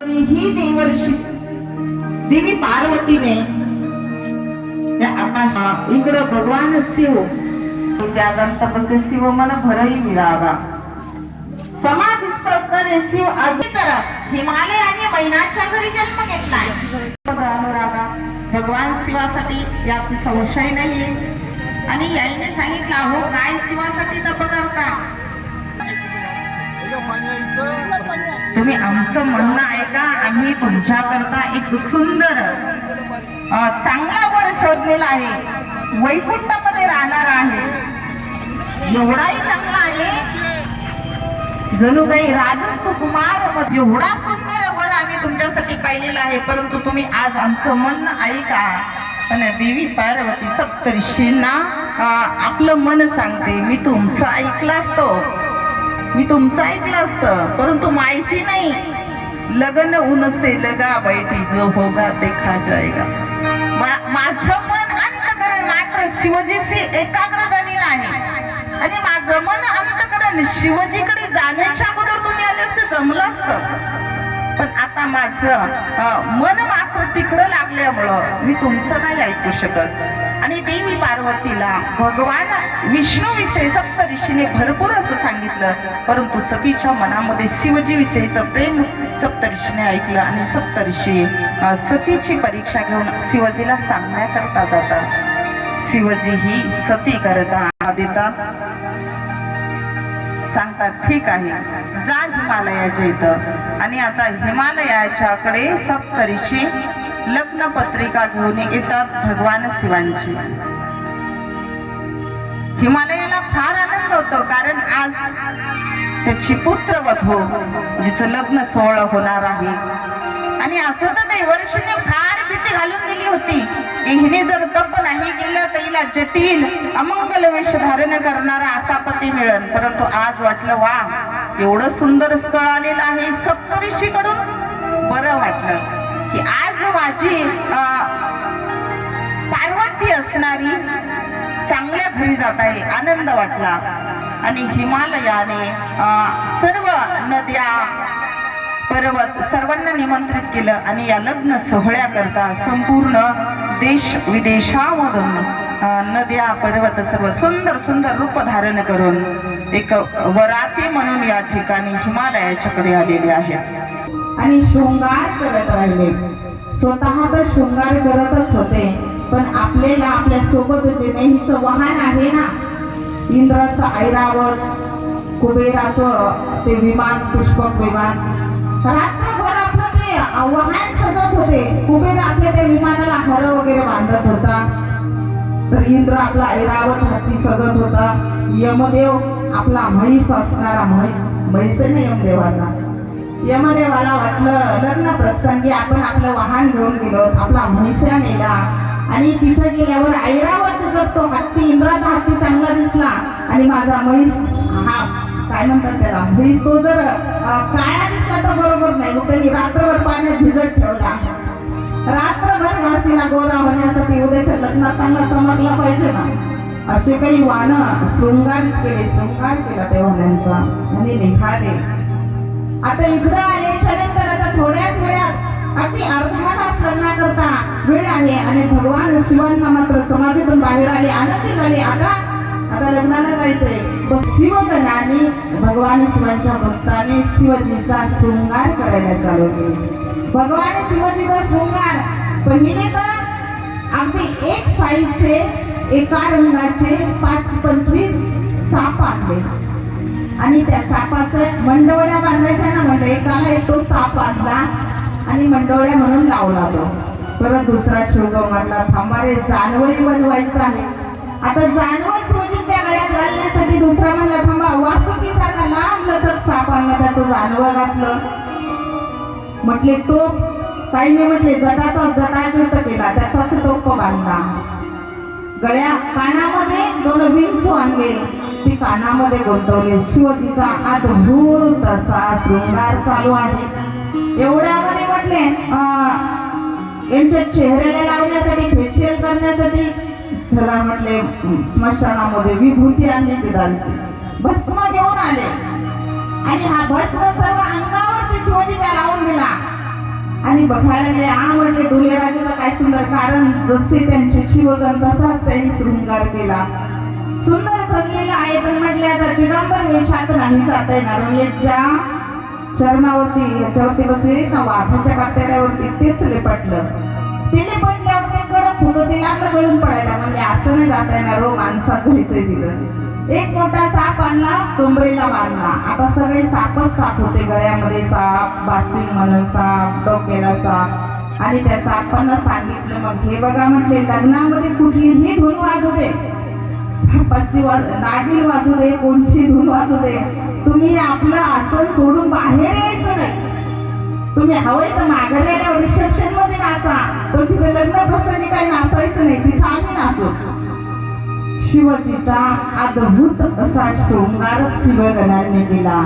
ही देवर्षी देवी पार्वतीने त्या आकाश इकडं भगवान शिव त्या तपसे शिव मन भरही मिळावा. समाधिस्थ असणारे शिव अजून तर हिमालय आणि मैनाच्या घरी जन्म घेतलाय. अनुरागा भगवान शिवासाठी यात संशय नाही आणि याईने सांगितलं हो काय शिवासाठी तप करता? तुम्ही आमचं म्हणणं ऐका आम्ही तुमच्याकरता एक सुंदर चांगला वर शोधलेला आहे. वैकुंठामध्ये राहणार आहे. एवढाही चांगला आहे. जणू काही राजसुकुमार एवढा सुंदर वर आम्ही तुमच्यासाठी पाहिलेला आहे. परंतु तुम्ही आज आमचं म्हणणं ऐका. पण देवी पार्वती सप्तऋषींना आपलं मन सांगते. मी तुमचं ऐकलं असतो. मी तुमचं ऐकलं असतं परंतु माहिती नाही. लगन उनसे लगा बैठी जो होगा देखा जाएगा माझं मन अंतकरण मात्र शिवजीशी एकाग्र झालेलं आहे. आणि माझं मन अंतकरण शिवजीकडे जाण्याच्या अगोदर तुम्ही आले असते जमलं असतं. पण आता माझं मन मात्र तिकडं लागल्यामुळं मी तुमचं नाही ऐकू शकत. आणि देवी पार्वतीला भगवान विष्णू विषयी सप्त ऋषीने भरपूर असं सांगितलं. परंतु सतीच्या मनामध्ये शिवजी विषयीचं प्रेम सप्त ऋषीने ऐकलं आणि सप्त ऋषी सतीची परीक्षा घेऊन शिवजीला सांगण्याकरता जातात. शिवजी ही सती करता देतात सांगतात ठीक आहे जा हिमालयाच्या इथं. आणि आता हिमालयाच्याकडे सप्तऋषी लग्न पत्रिका घेऊन येतात भगवान शिवांची. हिमालयाला फार आनंद होतो कारण आज त्याची पुत्रवधू हो, जिचं लग्न सोहळा होणार आहे. आणि असं तर देवर्षीने फार भीती घालून दिली होती की हिने जर तप नाही केलं तर हिला जटिल अमंगल वेश धारण करणारा असा पती मिळेल. परंतु आज वाटलं वा एवढं सुंदर स्थळ आलेलं आहे सप्तऋषीकडून बरं वाटलं. की आज माझी पार्वती असणारी चांगल्या घरी जात आहे आनंद वाटला. आणि हिमालयाने सर्व नद्या पर्वत सर्वांना निमंत्रित केलं आणि या लग्न सोहळ्याकरता संपूर्ण देश विदेशामधून नद्या पर्वत सर्व सुंदर सुंदर रूप धारण करून एक वराती म्हणून या ठिकाणी हिमालयाच्याकडे आलेले आहेत. आणि शृंगार करत राहिले. स्वतः तर शृंगार करतच होते पण आपल्याला आपल्यासोबत जे नेहमीचं वाहन आहे ना इंद्राचं ऐरावत कुबेराचं ते विमान पुष्पक विमान रात्रभर आपलं ते वाहन सजत होते. कुबेर आपल्या त्या विमानाला हर वगैरे बांधत होता. तर इंद्र आपला ऐरावत हत्ती सजत होता. यमदेव आपला म्हैस असणारा म्हैस म्हैस नाही यमदेवाचा? यमदेवाला वाटलं लग्न प्रसंगी आपण आपलं वाहन घेऊन गेलो आपला म्हैसा नेला. आणि तिथं गेल्यावर ऐरावत जर तो हत्ती इंद्राचा हत्ती चांगला दिसला आणि माझा म्हैस हा काय म्हणतात त्याला म्हैस तो जर काळा दिसला तर बरोबर नाही. मग त्यांनी रात्रभर पाण्यात भिजत ठेवला. रात्रभर घासीला गोरा होण्यासाठी उद्याच्या लग्नात चांगला चमकला पाहिजे ना. असे काही वाहन शृंगार केले शृंगार केला त्या वाण्यांचा आणि निघाले. आता इकडं आल्याच्यानंतर आता थोड्याच वेळात अगदी अर्धा तास लग्नाकरता वेळ आहे. आणि भगवान शिवांना मात्र समाधीतून बाहेर आले आनंदी झाले. आता आता लग्नाला जायचंय. शिवगणाने भगवान शिवांच्या भक्ताने शिवजीचा शृंगार करायला चालू केले. भगवान शिवजीचा शृंगार. पहिले तर अगदी एक साईजचे एका रंगाचे पाच पंचवीस साप आणले. आणि त्या सापाचं मंडवळ्या बांधायच्या ना म्हणजे एकाला एक तो साप बांधला आणि मंडवळ्या म्हणून लावला तो. परत दुसरा शोध म्हटला थांबा रे जानवरी बनवायचं आहे. आता जानवर म्हणजे त्या गळ्यात घालण्यासाठी दुसरा म्हणला थांबा वासुकीसारखा लांब लचक साप आणला त्याचं जानवं घातलं. म्हटले टोप. काही नाही म्हटले जटाचा जटाजट केला त्याचाच टोप बांधला गळ्या कानामध्ये दोन विंचू आणले. ती कानामध्ये गुंतवले. शिवजीचा अद्भुत असा शृंगार चालू आहे. एवढ्यामध्ये म्हटले यांच्या चेहऱ्याला लावण्यासाठी फेशियल करण्यासाठी. चला म्हटले स्मशानामध्ये विभूती आणली तिथांची भस्म घेऊन आले. आणि हा भस्म सर्व अंगावरती शिवजीच्या लावून दिला. आणि बघायला गेले आ म्हटले दुर्गराजाचं काय सुंदर कारण जसे त्यांचे शिवगण तसाच त्यांनी शृंगार केला. सुंदर सजलेलं आहे पण म्हटले आता दिगंबर वेशात नाही जाता येणार. म्हणजे ज्या चरणावरती याच्यावरती बसले ना वाघाच्या कातड्यावरती तेच लेपटलं. ते लेपटल्यावर ते कडक होतं ते लागलं गळून पडायला. म्हणजे असं नाही जाता येणार हो माणसात जायचंय तिथं. एक मोठा साप आणला कोंबरीला मारला. आता सगळे सापच साप होते गळ्यामध्ये साप बासिंग म्हणून साप डोक्याला साप. आणि त्या सापांना सांगितलं मग हे बघा म्हटले लग्नामध्ये कुठलीही धून वाजू दे. सापाची वाज नागिन वाजू दे कोणची धून वाजू दे तुम्ही आपलं आसन सोडून बाहेर यायचं नाही. तुम्ही हवंय तर माघारी आल्यावर रिसेप्शनमध्ये नाचा. पण तिथे लग्न प्रसंगी काही नाचायचं नाही. तिथं आम्ही नाचो. शिवजीचा अद्भुत असा शृंगार शिवगणांनी केला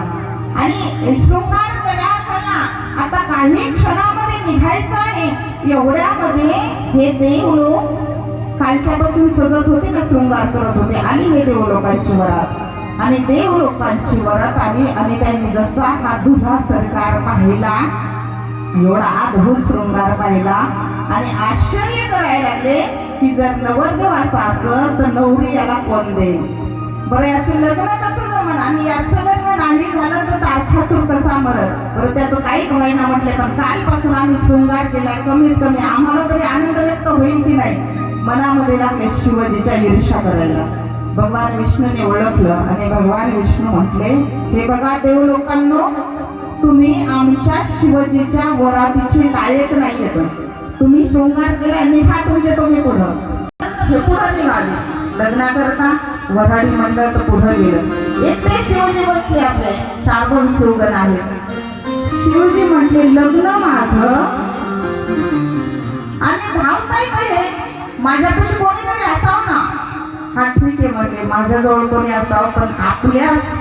आणि शृंगार तयार झाला. आता काही क्षणामध्ये निघायचं आहे. एवढ्यामध्ये हे देव लोक कालच्यापासून सजत होते ना शृंगार करत होते. आणि हे देव लोकांची वरात. आणि देव लोकांची वरात आली आणि त्यांनी जसा हा दुधा सरकार पाहिला एवढा अद्भुत शृंगार पाहिला. आणि आश्चर्य करायला लागले की जर नवरदेव असा असं तर नवरी याला कोण देईल? बरं याचं लग्न कसं जमन? आणि याचं लग्न नाही झालं तर तारखासूर कसा मरत बरं त्याचं काही होईना म्हटलं पण कालपासून आम्ही शृंगार केला. कमीत कमी आम्हाला तरी आनंद व्यक्त होईल की नाही? मनामध्ये लागले शिवजीच्या ईर्षा करायला. भगवान विष्णूने ओळखलं आणि भगवान विष्णू म्हटले हे बघा देव लोकांनो तुम्ही आमच्या शिवजीच्या वरातीची लायक नाही येत तुम्ही शृंगार केला निघा तुमचे म्हणजे तुम्ही पुढं. हे पुढं निघाले. लग्नाकरता वराडी मंडळ तर पुढं गेलं. एकटे शिवजी बसले आपले. चार दोन शिवगण आहेत. शिवजी म्हटले लग्न माझं. आणि धावताय हे. माझ्यापाशी कोणीतरी असावं ना? हा ठीक आहे म्हटले माझ्याजवळ कोणी असावं पण आपल्याच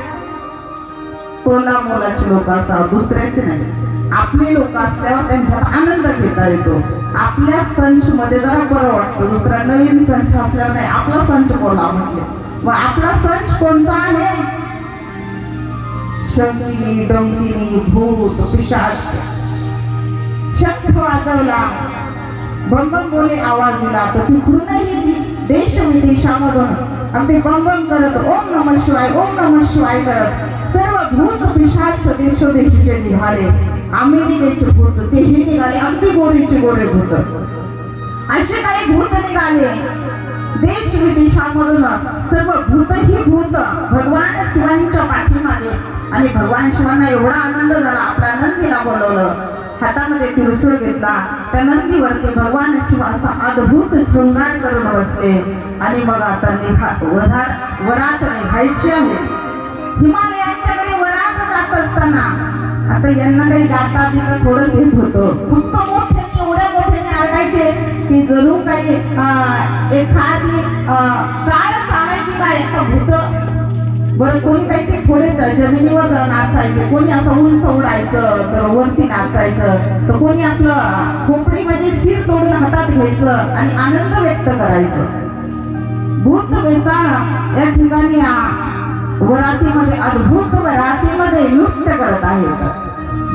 कोणा मोलाचे लोक असावं दुसऱ्याचे नाही. आपले लोक असल्यावर त्यांच्यात आनंद घेता येतो. आपल्या संच मध्ये जरा बरं वाटतं. दुसरा नवीन संच असल्यावर नाही आपला संच बोला म्हटले. मग आपला संच कोणता आहे? शंकिनी डोंकिनी भूत पिशाच. शंख वाजवला. बंबम बोले आवाज दिला. तर तिकडूनही देश विदेशामधून अगदी बंबम करत ओम नम शिवाय ओम नम शिवाय करत. सर्व भूत पिशाच देशोदेशीचे निघाले. अमेरिकेचे भूत तेही निघाले. अगदी गोरीचे गोरे भूत असे काही भूत निघाले. देश विदेशामधून सर्व भूत ही भूत भगवान शिवांच्या पाठीमागे. आणि भगवान शिवांना एवढा आनंद झाला आपल्या नंदीला बोलवलं. हातामध्ये त्रिशूळ घेतला. त्या नंदीवरती भगवान शिव असा अद्भुत शृंगार करून बसले. आणि मग आता निघा वरात वरात निघायची आहे. हिमालयाच्याकडे वरात जात असताना. आता यांना काही गाता बिता थोडंच येत होतं. फक्त मोठे एवढ्या मोठ्याने आरडायचे की जरूर काही एखादी अं, काळ चालायची काय एक भूत बरं कोणी काही ते थोडे जमिनीवर नाचायचे कोणी असं उंच उडायचं तर वरती नाचायचं तर कोणी आपलं खोपडीमध्ये शिर तोडून हातात घ्यायचं आणि आनंद व्यक्त करायचं. भूत वेसाळ या ठिकाणी वरातीमध्ये अद्भुत वरातीमध्ये नृत्य करत आहेत.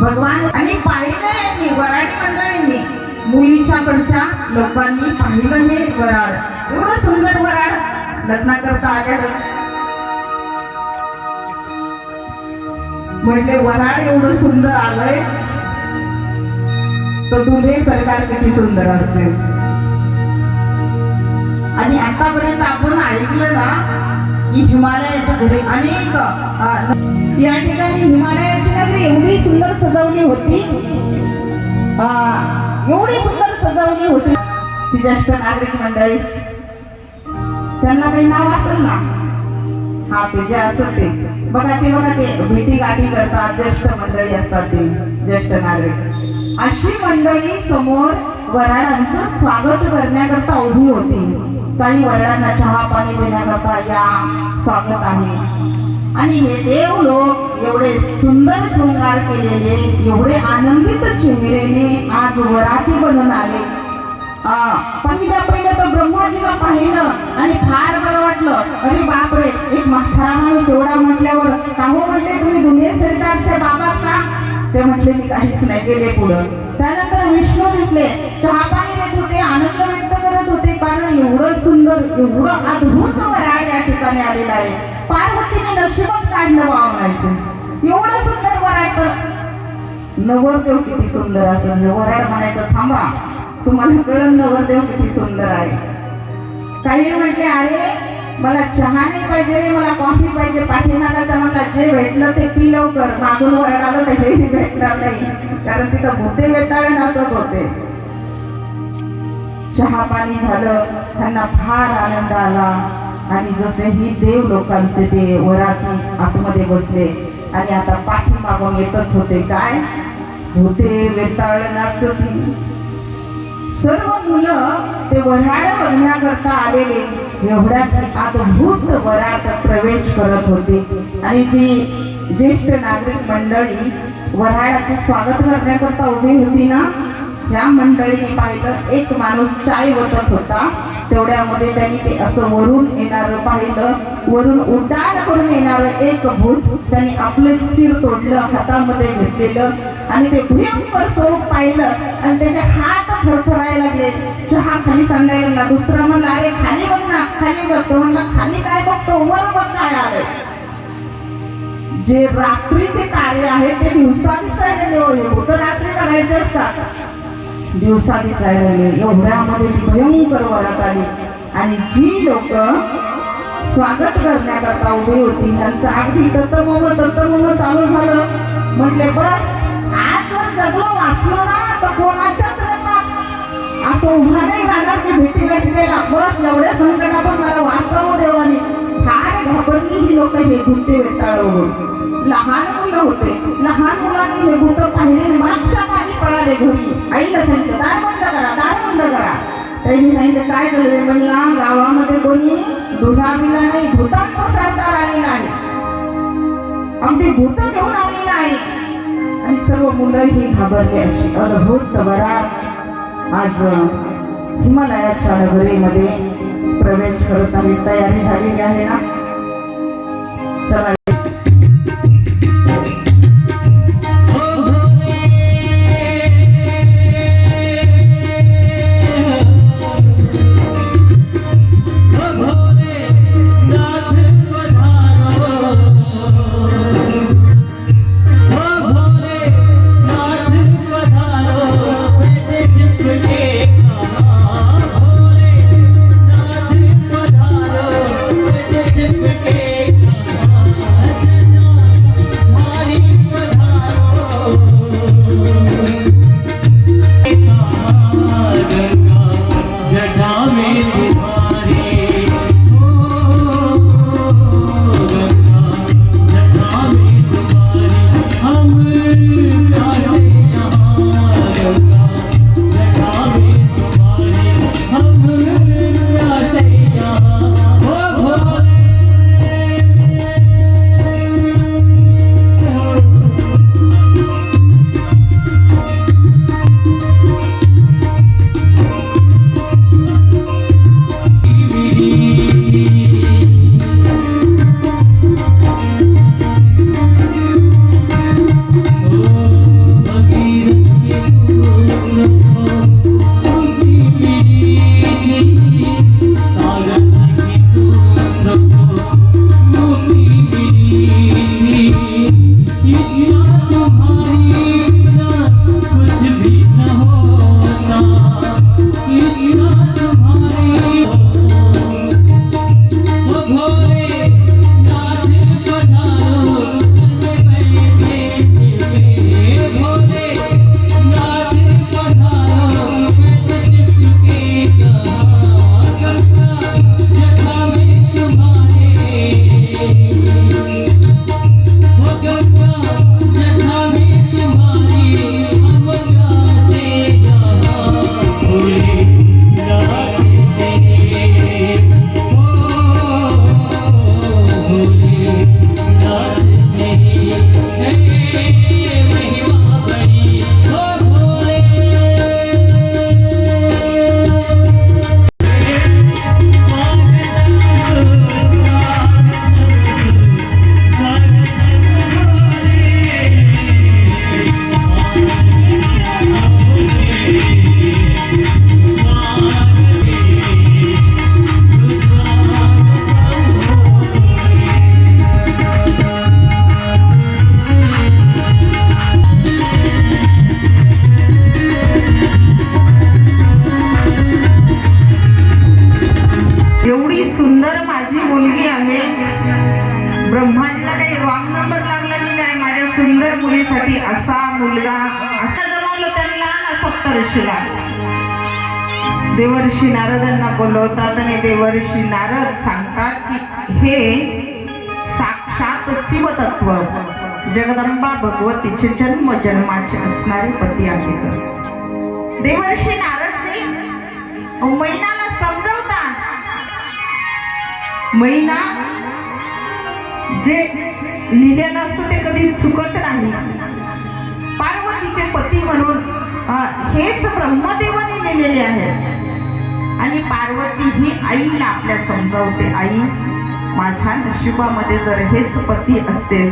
भगवान आणि पाहिलं यांनी वराडी मंडळींनी मुलीच्याकडच्या लोकांनी पाहिलं हे वराड. एवढं सुंदर वराड लग्नाकरता आलेलं. म्हटले वराड एवढं सुंदर आलंय तर तुझे सरकार किती सुंदर असते आणि आतापर्यंत आपण ऐकलं ना की हिमालयाच्या घरी अनेक या ठिकाणी हिमालयाची नगरी एवढी सुंदर सजवली होती. एवढी सुंदर सजवली होती. ती ज्येष्ठ नागरिक मंडळी त्यांना काही नाव असेल ना? हा ते जे असत ते. बघा ते बघा ते. भेटी गाठी करतात ज्येष्ठ मंडळी असतात ते ज्येष्ठ नागरिक. अशी मंडळी समोर वराडांचं स्वागत करण्याकरता उभी होती. काही वराडांना चहा पाणी देण्याकरता या स्वागत आहे. आणि हे देव लोक एवढे सुंदर शृंगार केलेले एवढे आनंदित चेहरेने आज वराती बनून आले. पण पहिल्या पहिलं तर ब्रह्माजीला पाहिलं आणि फार बरं वाटलं. अरे बापरे एक म्हातारा माणूस एवढा म्हटल्यावर का हो म्हटले तुम्ही दुनिये सरकारच्या बाबा का? ते म्हटले मी काहीच नाही गेले पुढं. त्यानंतर विष्णू दिसले. चहा पाणी देत होते आनंद व्यक्त करत होते कारण एवढं सुंदर एवढं अद्भुत वराड या ठिकाणी आलेलं आहे. पार्वतीने नशीबच काढलं वावरायचे. एवढं सुंदर वराड तर नवरदेव किती सुंदर असं वराड म्हणायचं थांबा तुम्हाला कळण नवरदेव किती सुंदर आहे. काही म्हटले अरे मला चहा नाही पाहिजे रे मला कॉफी पाहिजे. पाठीमागाचा मला जे भेटलं ते पी लवकर. मागून वरड आलं तर हे भेटणार नाही. कारण तिथं भूते वेताळे नाचत होते चहा पाणी झालं त्यांना फार आनंद आला. आणि जसे ही देव लोकांचे ते वराती आतमध्ये बसले. आणि आता पाठीमागून येतच होते. काय? भूते वेताळ नाचती. सर्व मुलं ते वऱ्हाड बघण्याकरता आलेले. एवढ्यात अद्भुत वरात प्रवेश करत होते. आणि ती ज्येष्ठ नागरिक मंडळी वऱ्हाडाचं स्वागत करण्याकरता उभी होती ना? त्या मंडळीने पाहिलं एक माणूस चाय वतत होता. तेवढ्यामध्ये त्यांनी ते असं वरून येणार पाहिलं. वरून उड्डाण करून येणारं एक भूत त्यांनी आपलं शिर तोडलं हातामध्ये घेतलेलं. आणि ते भयंकर स्वरूप पाहिलं आणि त्याचे हात थरथरायला लागले. चहा खाली सांगायला लागला. दुसरा म्हणला अरे खाली बघ ना खाली बघ. तो म्हणला खाली काय बघतो? वर बघ काय आलं जे रात्रीचे कार्य आहे हो, ते दिवसांचं होतं रात्री करायचे असतात. दिवसा दिसायला लागले एवढ्यामध्ये भयंकर वरात आली. आणि जी लोक स्वागत करण्याकरता उभी होती त्यांचं अगदी तत्तमम तत्तमम चालू झालं. म्हटले बस आज जर जगलो वाचलो ना तर कोणाच्याच रंगात असं उभा नाही राहणार की भेटी भेटी द्यायला बस एवढ्या संकटातून मला वाचवू देवानी. फार घाबरली ही लोक हे भुते वेताळ लहान मुलं होते. लहान मुलांनी हे भूत पाहिले मागच्या पाणी पळाले घरी. आईला सांगितलं दार बंद करा दार बंद करा. त्यांनी सांगितलं काय झालं म्हणला गावामध्ये कोणी दुधाविला नाही भूतांचा सरदार आलेला आहे. अगदी भूत घेऊन आलेला आहे. आणि सर्व मुलं ही घाबरली अशी अद्भुत वरात. आज हिमालयाच्या नगरीमध्ये प्रवेश करत आहे तयारी झालेली आहे ना? भगवतीचे जन्म जन्माचे असणारे पती आहेत देवर्षी नारदजी मैनाला समजवतात. मैना जे लिहिलेलं असतं ते कधी चुकत नाही. पार्वतीचे पती म्हणून हेच ब्रह्मदेवाने लिहिलेले आहे. आणि पार्वती ही आईला आपल्या समजावते. आई माझ्या नशिबामध्ये जर हेच पती असते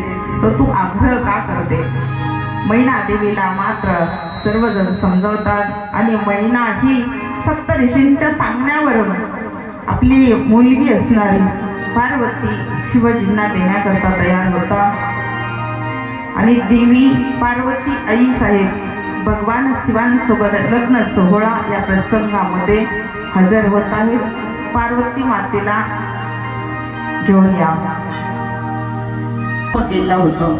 तर तू आग्रह का करते? मैना देवीला मात्र सर्वजण समजवतात आणि मैना ही सप्त ऋषींच्या सांगण्यावरून आपली मुलगी असणारी पार्वती शिवजींना देण्याकरता तयार होता. आणि देवी पार्वती आई साहेब भगवान शिवांसोबत लग्न सोहळा या प्रसंगामध्ये हजर होत आहेत. पार्वती मातेला घेऊन या. केलं होतं.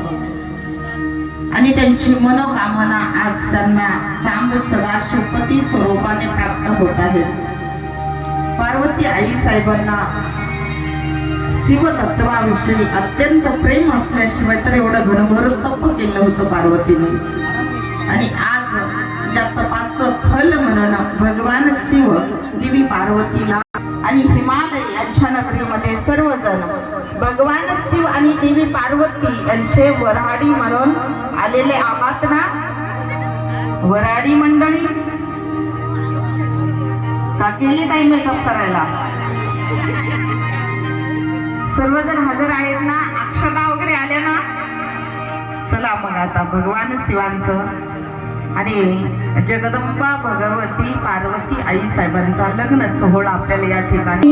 आणि त्यांची मनोकामना आज त्यांना सांब सदाशिवपती स्वरूपाने प्राप्त होत आहे. पार्वती आई साहेबांना शिवतत्वाविषयी अत्यंत प्रेम असल्याशिवाय तर एवढं घनभर तप केलं होतं पार्वतीने. आणि आज हल म्हणून भगवान शिव देवी पार्वतीला आणि हिमालय यांच्या नगरीमध्ये सर्वजण. भगवान शिव आणि देवी पार्वती यांचे वराडी म्हणून आलेले आहात ना? वराडी मंडळी? का गेली काही मेकअप करायला? सर्वजण हजर आहेत ना? अक्षता वगैरे आल्या ना? चला मग आता भगवान शिवांचं आणि जगदंबा भगवती पार्वती आई साहेबांचा लग्न सोहळा आपल्याला या ठिकाणी.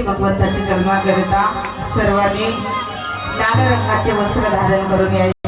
गणपती भगवंताच्या जन्माकरिता सर्वांनी लाल रंगाचे वस्त्र धारण करून यायचे.